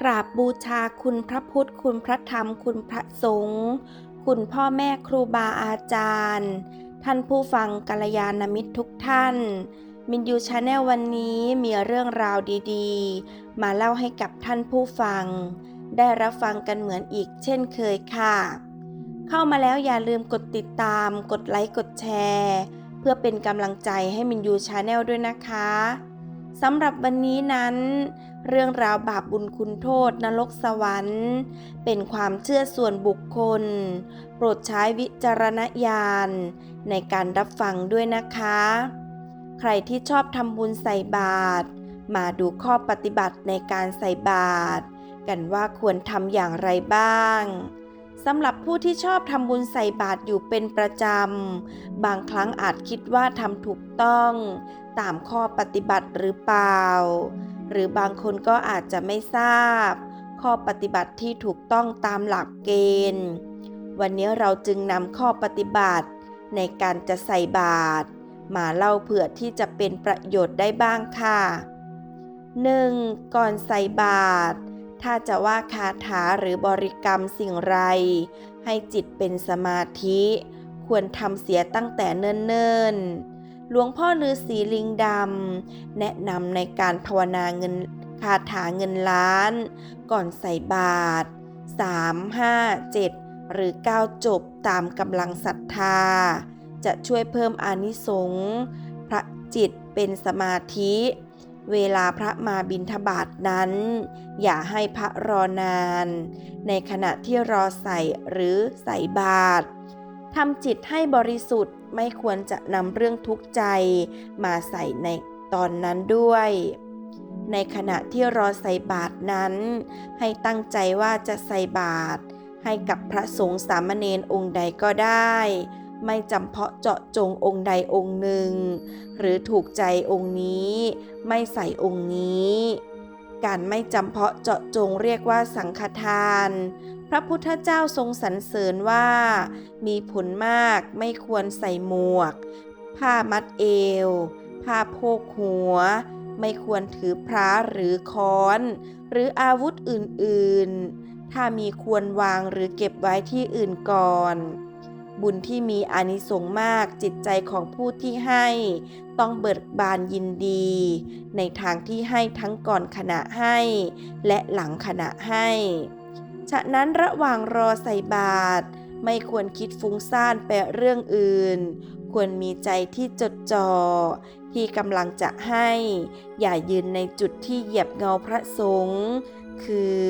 กราบบูชาคุณพระพุทธ คุณพระธรรม คุณพระสงฆ์คุณพ่อแม่ครูบาอาจารย์ ท่านผู้ฟังกัลยาณมิตรทุกท่าน มินยูชาแนลวันนี้มีเรื่องราวดีๆ มาเล่าให้กับท่านผู้ฟัง ได้รับฟังกันเหมือนอีกเช่นเคยค่ะ เข้ามาแล้วอย่าลืมกดติดตาม กดไลค์ กดแชร์ เพื่อเป็นกำลังใจให้มินยูชาแนลด้วยนะคะสำหรับวันนี้นั้น เรื่องราวบาปบุญคุณโทษนรกสวรรค์ เป็นความเชื่อส่วนบุคคล โปรดใช้วิจารณญาณ ในการรับฟังด้วยนะคะ ใครที่ชอบทำบุญใส่บาตรมาดูข้อปฏิบัติในการใส่บาตรกันว่าควรทำอย่างไรบ้างสำหรับผู้ที่ชอบทำบุญใส่บาตรอยู่เป็นประจำ บางครั้งอาจคิดว่าทำถูกต้อง ตามข้อปฏิบัติหรือเปล่า หรือบางคนก็อาจจะไม่ทราบ ข้อปฏิบัติที่ถูกต้องตามหลักเกณฑ์ วันนี้เราจึงนำข้อปฏิบัติ ในการจะใส่บาตรมาเล่าเผื่อที่จะเป็นประโยชน์ได้บ้างค่ะ 1. ก่อนใส่บาตรถ้าจะว่าคาถาหรือบริกรรมสิ่งไร ให้จิตเป็นสมาธิ ควรทำเสียตั้งแต่เนิ่นๆ หลวงพ่อฤาษีลิงดำแนะนำในการภาวนาเงินคาถาเงินล้าน ก่อนใส่บาตร3 5 7 หรือ 9 จบตามกำลังศรัทธา จะช่วยเพิ่มอานิสงส์พระจิตเป็นสมาธิ เวลาพระมาบิณฑบาตนั้น อย่าให้พระรอนาน ในขณะที่รอใส่หรือใส่บาตรทำจิตให้บริสุทธิ์ ไม่ควรจะนำเรื่องทุกข์ใจมาใส่ในตอนนั้นด้วย ในขณะที่รอใส่บาตรนั้น ให้ตั้งใจว่าจะใส่บาตรให้กับพระสงฆ์สามเณรองค์ใดก็ได้ ไม่จำเพาะเจาะจงองค์ใดองค์หนึ่ง หรือถูกใจองค์นี้ ไม่ใส่องค์นี้การไม่จำเพาะเจาะจงเรียกว่าสังฆทานพระพุทธเจ้าทรงสรรเสริญว่า มีผลมากไม่ควรใส่หมวก ผ้ามัดเอว ผ้าโพกหัว ไม่ควรถือพระหรือค้อน หรืออาวุธอื่นๆ ถ้ามีควรวางหรือเก็บไว้ที่อื่นก่อนบุญที่มีอานิสงส์มากจิตใจของผู้ที่ให้ ต้องเบิกบานยินดี ในทางที่ให้ทั้งก่อนขณะให้ และหลังขณะให้ ฉะนั้นระหว่างรอใส่บาตรไม่ควรคิดฟุ้งซ่านไปเรื่องอื่น ควรมีใจที่จดจ่อที่กำลังจะให้ อย่ายืนในจุดที่เหยียบเงาพระสงฆ์คือ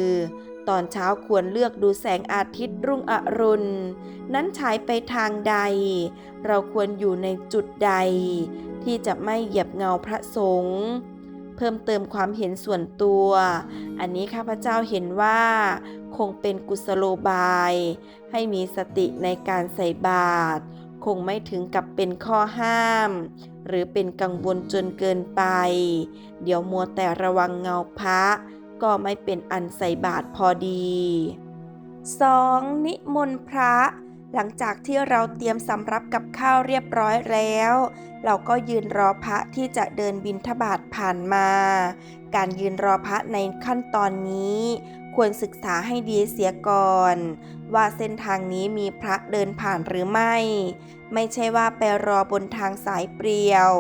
ตอนเช้าควรเลือกดูแสงอาทิตย์รุ่งอรุณ นั้นฉายไปทางใด เราควรอยู่ในจุดใด ที่จะไม่เหยียบเงาพระสงฆ์เพิ่มเติมความเห็นส่วนตัว อันนี้ข้าพเจ้าเห็นว่า คงเป็นกุศโลบาย ให้มีสติในการใส่บาตรคงไม่ถึงกับเป็นข้อห้าม หรือเป็นกังวลจนเกินไป เดี๋ยวมัวแต่ระวังเงาพระ ก็ไม่เป็นอันใส่บาตรพอดี 2. นิมนต์พระ หลังจากที่เราเตรียมสำรับกับข้าวเรียบร้อยแล้ว เราก็ยืนรอพระที่จะเดินบิณฑบาตผ่านมา การยืนรอพระในขั้นตอนนี้ ควรศึกษาให้ดีเสียก่อน ว่าเส้นทางนี้มีพระเดินผ่านหรือไม่ ไม่ใช่ว่าไปรอบนทางสายเปลี่ยว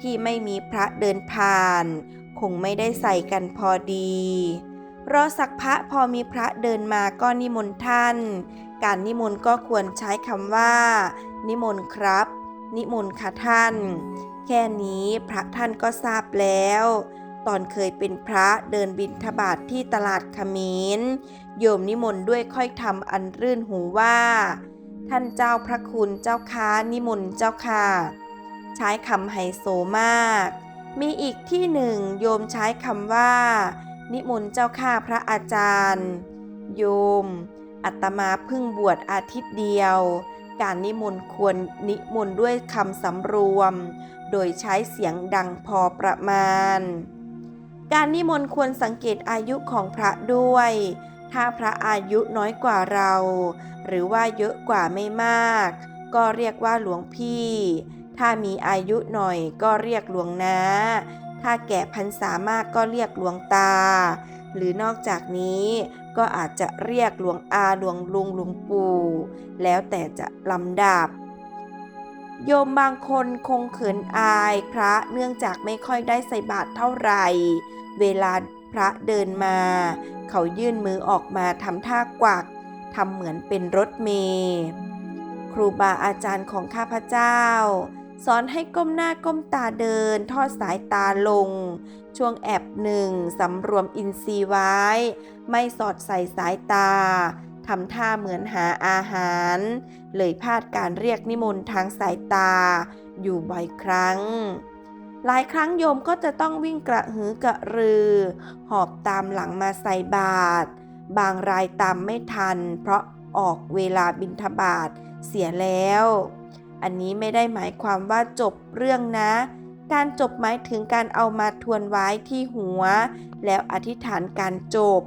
ที่ไม่มีพระเดินผ่าน คงไม่ได้ใส่กันพอดีรอสักพระพอมีพระเดินมาก็นิมนต์ท่าน การนิมนต์ก็ควรใช้คำว่า นิมนต์ครับ นิมนต์ค่ะท่าน แค่นี้พระท่านก็ทราบแล้ว ตอนเคยเป็นพระเดินบิณฑบาตทที่ตลาดขมินโยมนิมนต์ด้วยค่อยทำอันรื่นหูว่า ท่านเจ้าพระคุณเจ้าค้านิมนต์เจ้าค่ะ ใช้คำไฮโซมาก มีอีกที่หนึ่งโยมใช้คำว่า นิมนต์เจ้าข้าพระอาจารย์ โยม อัตมาเพิ่งบวชอาทิตย์เดียว การนิมนต์ควรนิมนต์ด้วยคำสำรวม โดยใช้เสียงดังพอประมาณ การนิมนต์ควรสังเกตอายุของพระด้วย ถ้าพระอายุน้อยกว่าเรา หรือว่าเยอะกว่าไม่มาก ก็เรียกว่าหลวงพี่ ถ้ามีอายุหน่อยก็เรียกหลวงนาถ้าแก่พรรษามากก็เรียกหลวงตา หรือนอกจากนี้ ก็อาจจะเรียกหลวงอาหลวงลุงหลวงปู่ แล้วแต่จะลำดับ โยมบางคนคงเขินอายพระเนื่องจากไม่ค่อยได้ใส่บาตรเท่าไหร่ เวลาพระเดินมา เขายื่นมือออกมาทำท่ากวักทำเหมือนเป็นรถเมล์ครูบาอาจารย์ของข้าพเจ้า สอนให้ก้มหน้าก้มตาเดิน ทอดสายตาลง ช่วงแอบหนึ่งสำรวมอินทรีย์ไว้ ไม่สอดใส่สายตาทำท่าเหมือนหาอาหาร เลยพลาดการเรียกนิมนต์ทางสายตา อยู่บ่อยครั้ง หลายครั้งโยมก็จะต้องวิ่งกระหือกระรือ หอบตามหลังมาใส่บาตรบางรายตามไม่ทัน เพราะออกเวลาบินทบาทเสียแล้ว อันนี้ไม่ได้หมายความว่าจบเรื่องนะ การจบหมายถึงการเอามาทวนไว้ที่หัว แล้วอธิษฐานการจบ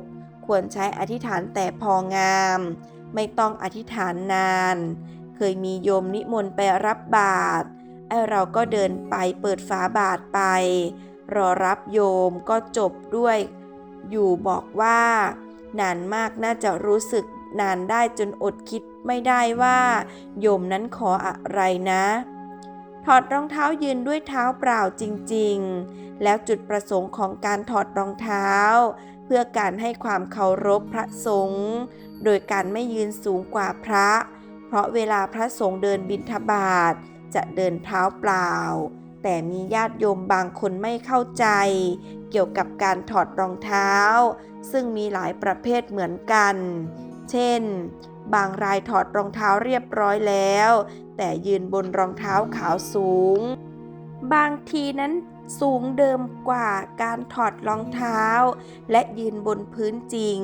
ควรใช้อธิษฐานแต่พองาม ไม่ต้องอธิษฐานนาน เคยมีโยมนิมนต์ไปรับบาตรไอเราก็เดินไปเปิดฝาบาตรไป รอรับโยมก็จบด้วย อยู่บอกว่า นานมากน่าจะรู้สึก นานได้จนอดคิดไม่ได้ว่า โยมนั้นขออะไรนะ ถอดรองเท้ายืนด้วยเท้าเปล่าจริงๆ แล้วจุดประสงค์ของการถอดรองเท้า เพื่อการให้ความเคารพพระสงฆ์โดยการไม่ยืนสูงกว่าพระ เพราะเวลาพระสงฆ์เดินบิณฑบาตจะเดินเท้าเปล่า แต่มีญาติโยมบางคนไม่เข้าใจ เกี่ยวกับการถอดรองเท้า ซึ่งมีหลายประเภทเหมือนกัน เช่น บางรายถอดรองเท้าเรียบร้อยแล้ว แต่ยืนบนรองเท้าขาวสูง บางทีนั้นสูงเดิมกว่าการถอดรองเท้า และยืนบนพื้นจริง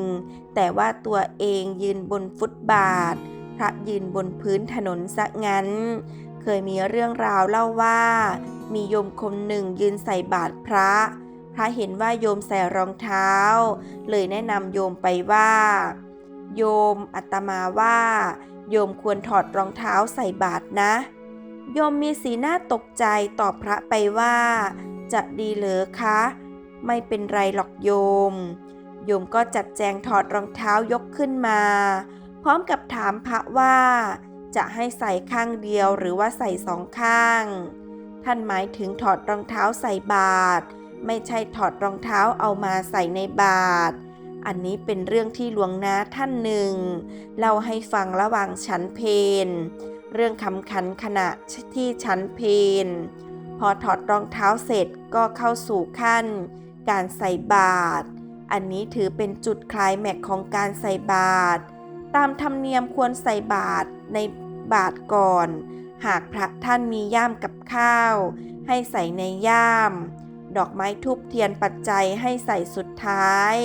แต่ว่าตัวเองยืนบนฟุตบาท พระยืนบนพื้นถนนซะงั้น เคยมีเรื่องราวเล่าว่า มีโยมคนหนึ่งยืนใส่บาตรพระ พระเห็นว่าโยมใส่รองเท้า เลยแนะนำโยมไปว่า โยมอัตมาว่า โยมควรถอดรองเท้าใส่บาตรนะ โยมมีสีหน้าตกใจตอบพระไปว่า จะดีเหรอคะ ไม่เป็นไรหรอกโยม โยมก็จัดแจงถอดรองเท้ายกขึ้นมา พร้อมกับถามพระว่า จะให้ใส่ข้างเดียวหรือว่าใส่สองข้าง ท่านหมายถึงถอดรองเท้าใส่บาตรไม่ใช่ถอดรองเท้าเอามาใส่ในบาตร อันนี้เป็นเรื่องที่หลวงนาท่านหนึ่งเล่าให้ฟังระหว่างฉันเพนเรื่องคำขันขณะที่ฉันเพนพอถอดรองเท้าเสร็จก็เข้าสู่ขั้น การใส่บาตรอันนี้ถือเป็นจุดคลายแม็กของการใส่บาตรตามธรรมเนียมควรใส่บาตรในบาตรก่อน หากพระท่านมีย่ามกับข้าว ให้ใส่ในย่าม ดอกไม้ทูบเทียนปัจจัยให้ใส่สุดท้าย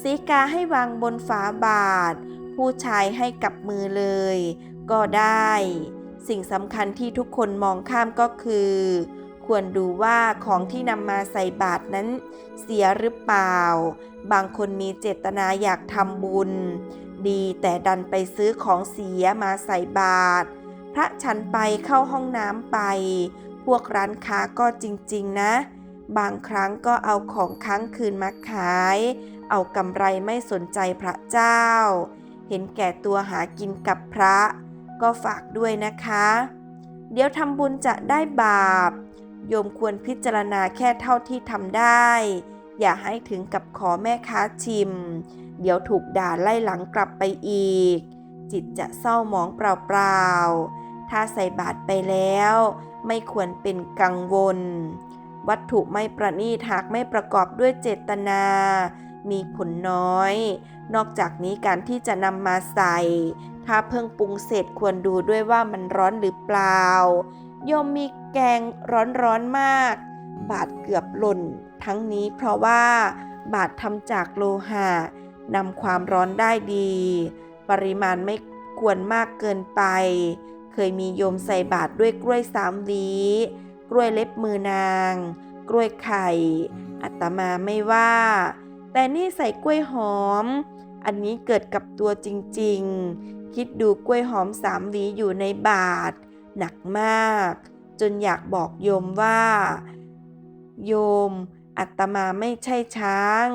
สีกาให้วางบนฝาบาท ผู้ชายให้กับมือเลย ก็ได้ สิ่งสำคัญที่ทุกคนมองข้ามก็คือ ควรดูว่าของที่นำมาใส่บาตรนั้น เสียหรือเปล่า บางคนมีเจตนาอยากทำบุญ ดีแต่ดันไปซื้อของเสียมาใส่บาตรพระฉันไปเข้าห้องน้ำไป พวกร้านค้าก็จริง ๆ นะ บางครั้งก็เอาของค้างคืนมาขาย เอากำไรไม่สนใจพระเจ้า เห็นแก่ตัวหากินกับพระ ก็ฝากด้วยนะคะ เดี๋ยวทำบุญจะได้บาป โยมควรพิจารณาแค่เท่าที่ทำได้ อย่าให้ถึงกับขอแม่ค้าชิม เดี๋ยวถูกด่าไล่หลังกลับไปอีก จิตจะเศร้าหมองเปล่าๆ ถ้าใส่บาตรไปแล้ว ไม่ควรเป็นกังวล วัตถุไม่ประณีตหากไม่ประกอบด้วยเจตนา มีผลน้อย นอกจากนี้การที่จะนำมาใส่ ถ้าเพิ่งปรุงเสร็จควรดูด้วยว่ามันร้อนหรือเปล่าโยมมีแกงร้อนๆมาก บาดเกือบหล่น ทั้งนี้เพราะว่า บาดทำจากโลหะนำความร้อนได้ดี ปริมาณไม่ควรมากเกินไป เคยมีโยมใส่บาตรด้วยกล้วยสามวีกล้วยเล็บมือนาง กล้วยไข่ อัตมาไม่ว่า แต่นี่ใส่กล้วยหอม อันนี้เกิดกับตัวจริงๆ คิดดูกล้วยหอมสามหวีอยู่ในบาท หนักมาก จนอยากบอกโยมว่า โยม อัตมาไม่ใช่ช้าง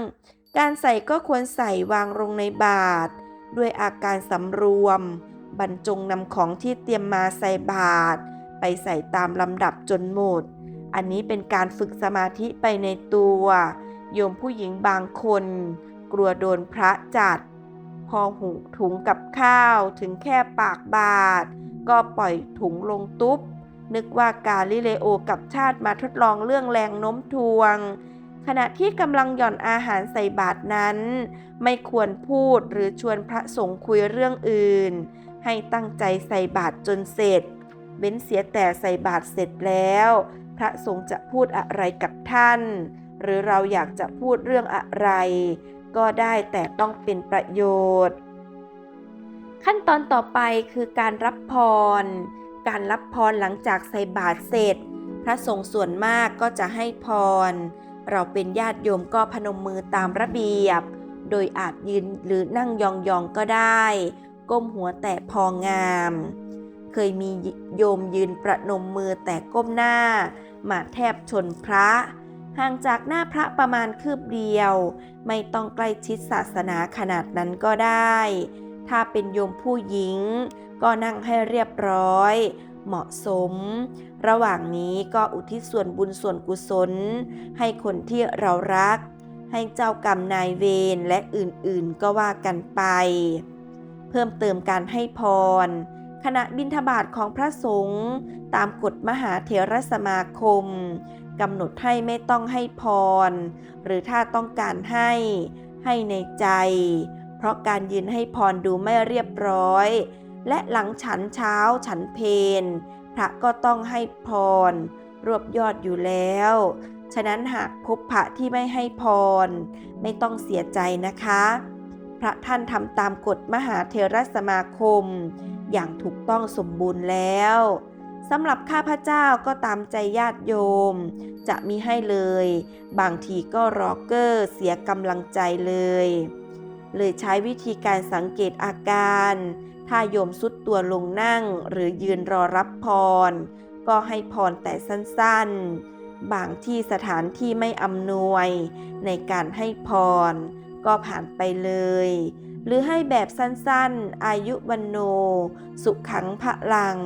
การใส่ก็ควรใส่วางลงในบาตรด้วยอาการสำรวม บรรจงนำของที่เตรียมมาใส่บาตรไปใส่ตามลำดับจนหมด อันนี้เป็นการฝึกสมาธิไปในตัว โยมผู้หญิงบางคน กลัวโดนพระจัด พอหุงถุงกับข้าวถึงแค่ปากบาท ก็ปล่อยถุงลงตุ๊บ นึกว่ากาลิเลโอกับชาติมาทดลองเรื่องแรงโน้มถ่วง ขณะที่กำลังหย่อนอาหารใส่บาตรนั้น ไม่ควรพูดหรือชวนพระสงฆ์คุยเรื่องอื่น ให้ตั้งใจใส่บาตรจนเสร็จ เว้นเสียแต่ใส่บาตรเสร็จแล้ว พระสงฆ์จะพูดอะไรกับท่าน หรือเราอยากจะพูดเรื่องอะไร ก็ได้แต่ต้องเป็นประโยชน์ ขั้นตอนต่อไปคือการรับพร การรับพรหลังจากใส่บาตรเสร็จ พระสงฆ์ส่วนมากก็จะให้พร เราเป็นญาติโยมก็พนมมือตามระเบียบ โดยอาจยืนหรือนั่งยองๆก็ได้ ก้มหัวแต่พองามเคยมีโยมยืนประนมมือแต่ก้มหน้า มาแทบชนพระ ห่างจากหน้าพระประมาณคืบเดียว ไม่ต้องใกล้ชิดศาสนาขนาดนั้นก็ได้ ถ้าเป็นโยมผู้หญิง ก็นั่งให้เรียบร้อย เหมาะสม ระหว่างนี้ก็อุทิศส่วนบุญส่วนกุศล ให้คนที่เรารัก ให้เจ้ากรรมนายเวรและอื่นๆก็ว่ากันไป เพิ่มเติมการให้พร ขณะบิณฑบาตของพระสงฆ์ตามกฎมหาเถรสมาคม กำหนดให้ไม่ต้องให้พร หรือถ้าต้องการให้ให้ในใจ เพราะการยืนให้พรดูไม่เรียบร้อย และหลังฉันเช้าฉันเพนพระก็ต้องให้พร รวบยอดอยู่แล้ว ฉะนั้นหากพบพระที่ไม่ให้พร ไม่ต้องเสียใจนะคะ พระท่านทำตามกฎมหาเทรสมาคม อย่างถูกต้องสมบูรณ์แล้ว สำหรับข้าพเจ้าก็ตามใจญาติโยม จะมีให้เลย บางทีก็รอเกอร์เสียกำลังใจเลย เลยใช้วิธีการสังเกตอาการ ถ้าโยมสุดตัวลงนั่งหรือยืนรอรับพร ก็ให้พรแต่สั้นๆ บางที่สถานที่ไม่อำนวย ในการให้พร ก็ผ่านไปเลย หรือให้แบบสั้นๆ อายุวันโน สุขขังพระลัง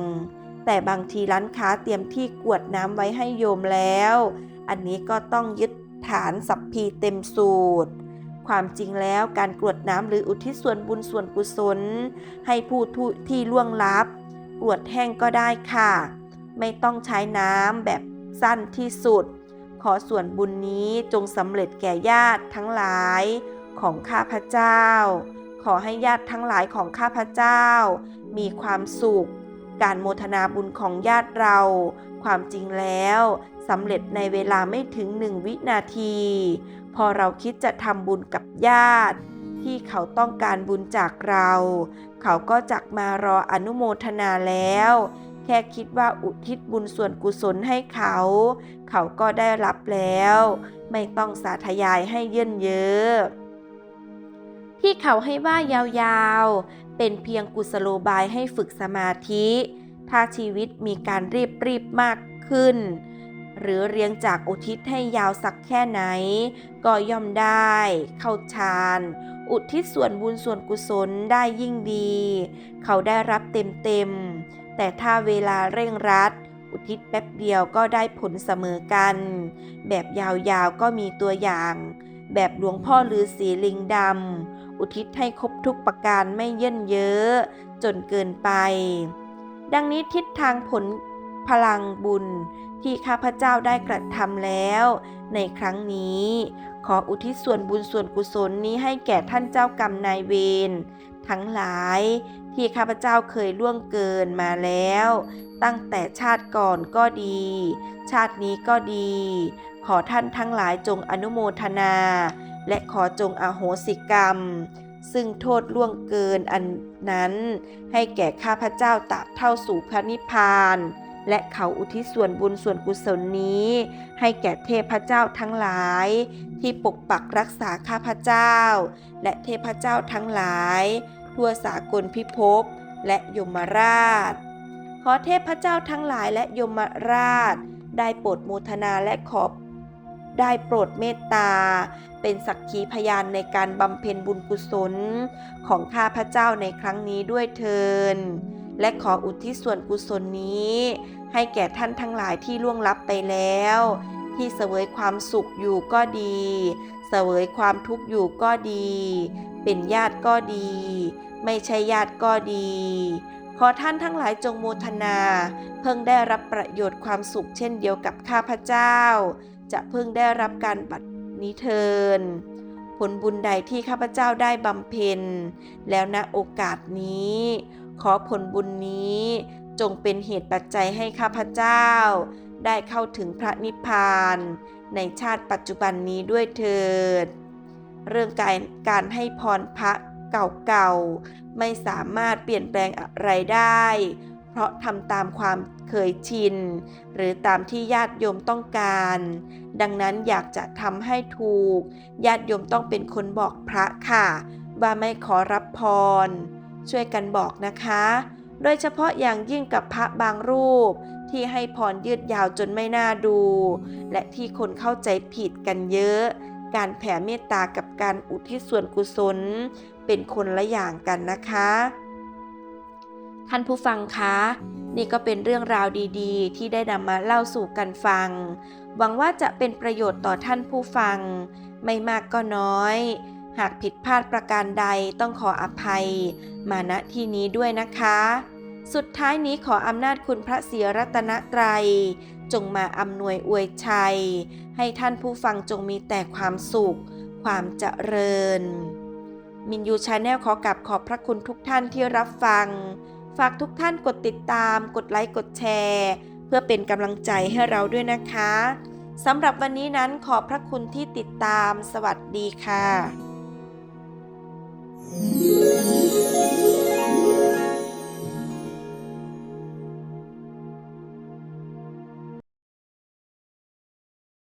แต่บางทีร้านค้าเตรียมที่กวดน้ำไว้ให้โยมแล้ว อันนี้ก็ต้องยึดฐานสัพพีเต็มสูตร ความจริงแล้วการกรวดน้ำหรืออุทิศส่วนบุญส่วนกุศล ให้ผู้ทุที่ล่วงลับกรวดแห้งก็ได้ค่ะ ไม่ต้องใช้น้ำแบบสั้นที่สุด ขอส่วนบุญนี้จงสำเร็จแก่ญาติทั้งหลายของข้าพเจ้า ขอให้ญาติทั้งหลายของข้าพเจ้า มีความสุข การโมทนาบุญของญาติเรา ความจริงแล้วสำเร็จในเวลาไม่ถึงหนึ่งวินาที พอเราคิดจะทำบุญกับญาติ ที่เขาต้องการบุญจากเรา เขาก็จักมารออนุโมทนาแล้ว แค่คิดว่าอุทิศบุญส่วนกุศลให้เขา เขาก็ได้รับแล้ว ไม่ต้องสาธยายให้เยินเยอะ ที่เขาให้ว่ายาวๆ เป็นเพียงกุศโลบายให้ฝึกสมาธิ ถ้าชีวิตมีการรีบรีบๆมากขึ้น หรือเรียงจากอุทิศให้ยาวสักแค่ไหน ก็ย่อมได้ เข้าฌาน อุทิศส่วนบุญส่วนกุศลได้ยิ่งดี เขาได้รับเต็มๆ แต่ถ้าเวลาเร่งรัดอุทิศแป๊บเดียวก็ได้ผลเสมอกัน แบบยาวๆก็มีตัวอย่าง แบบหลวงพ่อฤาษีลิงดำ อุทิศให้ครบทุกประการไม่เยินเยอะจนเกินไป ดังนี้ทิศทางผลพลังบุญที่ข้าพเจ้าได้กระทำแล้ว ในครั้งนี้ ขออุทิศส่วนบุญส่วนกุศลนี้ให้แก่ท่านเจ้ากรรมนายเวรทั้งหลายที่ข้าพเจ้าเคยล่วงเกินมาแล้ว ตั้งแต่ชาติก่อนก็ดี ชาตินี้ก็ดี ขอท่านทั้งหลายจงอนุโมทนา และขอจงอโหสิกรรม ซึ่งโทษล่วงเกินอันนั้น ให้แก่ข้าพเจ้าตราบเท่าสู่พระนิพพาน และเขาอุทิศส่วนบุญส่วนกุศลนี้ ให้แก่เทพเจ้าทั้งหลาย ที่ปกปักรักษาข้าพเจ้า และเทพเจ้าทั้งหลาย ทั่วสากลพิภพและยมราช ขอเทพเจ้าทั้งหลายและยมราช ได้โปรดโมทนาและขอบ ได้โปรดเมตตา เป็นสักขีพยานในการบำเพ็ญบุญกุศลของข้าพระเจ้าในครั้งนี้ด้วยเทินและขออุทิศส่วนกุศลนี้ ให้แก่ท่านทั้งหลายที่ล่วงลับไปแล้ว ที่เสวยความสุขอยู่ก็ดี เสวยความทุกข์อยู่ก็ดี เป็นญาติก็ดี ไม่ใช่ญาติก็ดี ขอท่านทั้งหลายจงโมทนา เพิ่งได้รับประโยชน์ความสุขเช่นเดียวกับข้าพเจ้า จะเพิ่งได้รับการบัดนี้เทิน ผลบุญใดที่ข้าพเจ้าได้บำเพ็ญ แล้วณโอกาสนี้ ขอผลบุญนี้จงเป็นเหตุปัจจัยให้ข้าพเจ้า ได้เข้าถึงพระนิพพาน ในชาติปัจจุบันนี้ด้วยเถิด เรื่องการการให้พรพระเก่าๆ ไม่สามารถเปลี่ยนแปลงอะไรได้ เพราะทำตามความเคยชิน หรือตามที่ญาติโยมต้องการ ดังนั้นอยากจะทำให้ถูก ญาติโยมต้องเป็นคนบอกพระค่ะ ว่าไม่ขอรับพร ช่วยกันบอกนะคะ โดยเฉพาะอย่างยิ่งกับพระบางรูป ที่ให้พรยืดยาวจนไม่น่าดู และที่คนเข้าใจผิดกันเยอะ การแผ่เมตตากับการอุทิศส่วนกุศล เป็นคนละอย่างกันนะคะ ท่านผู้ฟังคะ นี่ก็เป็นเรื่องราวดีๆ ที่ได้นำมาเล่าสู่กันฟัง หวังว่าจะเป็นประโยชน์ต่อท่านผู้ฟัง ไม่มากก็น้อย หากผิดพลาดประการใดต้องขออภัย มาณที่นี้ด้วยนะคะ สุดท้ายนี้ขออำนาจคุณพระศรียรัตนตรัย จงมาอำนวยอวยชัย ให้ท่านผู้ฟังจงมีแต่ความสุข ความเจริญ มินยูชาแนลขอกลับขอบพระคุณทุกท่านที่รับฟัง ฝากทุกท่านกดติดตาม กดไลค์ กดแชร์ เพื่อเป็นกำลังใจให้เราด้วยนะคะสำหรับวันนี้นั้นขอบพระคุณที่ติดตาม สวัสดีค่ะ